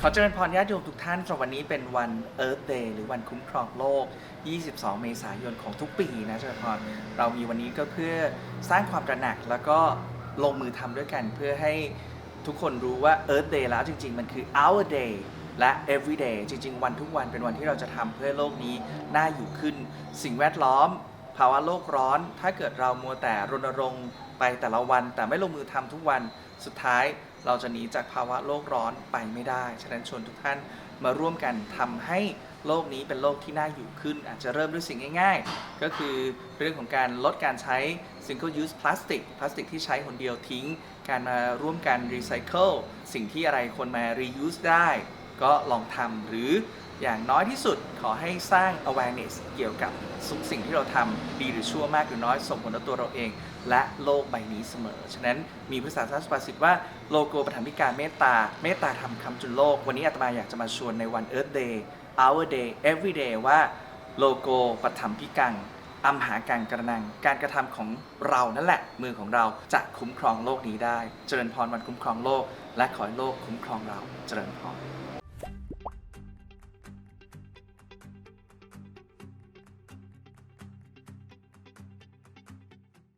ขอเจริญพรญาติโยมทุกท่านสำหรับวันนี้เป็นวัน Earth Day หรือวันคุ้มครองโลก 22 เมษายนของทุกปีนะเจริญพร เรามีวันนี้ก็เพื่อสร้างความตระหนักแล้วก็ลงมือทำด้วยกันเพื่อให้ทุกคนรู้ว่า Earth Day แล้วจริง ๆ มันคือ our day และ every day จริง ๆ วันทุกวันเป็นวันที่เราจะทำเพื่อโลกนี้น่าอยู่ขึ้น สิ่งแวดล้อม ภาวะโลกร้อน ถ้าเกิดเรามัวแต่รณรงค์ไปแต่ละวัน แต่ไม่ลงมือทำทุกวันสุดท้ายเราจะหนีจากภาวะโลกร้อนไปไม่ได้ ฉะนั้นชวนทุกท่านมาร่วมกันทำให้โลกนี้เป็นโลกที่น่าอยู่ขึ้น อาจจะเริ่มด้วยสิ่งง่ายๆ ก็คือเรื่องของการลดการใช้ single use plastic พลาสติกที่ใช้หนเดียวทิ้ง การมาร่วมกัน recycle สิ่งที่อะไรคนมา reuse ได้ ก็ลองทำหรืออย่างน้อยที่สุดขอให้สร้าง awareness เกี่ยวกับทุกสิ่งที่เราทำดีหรือชั่วมากหรือน้อยส่งผลต่อตัวเราเอง และโลกใบนี้เสมอ ฉะนั้นมีภาษาสันสปาสิทธิ์ว่าโลโกปฐมพิการเมตตา เมตตาทำคำจุนโลก วันนี้อาตมาอยากจะมาชวนในวัน Earth Day our day every day ว่าโลโกปฐมพิกังอัมหากังกระนัง การกระทำของเรานั่นแหละ มือของเราจะคุ้มครองโลกนี้ได้ เจริญพรวันคุ้มครองโลก และขอให้โลกคุ้มครองเรา เจริญพร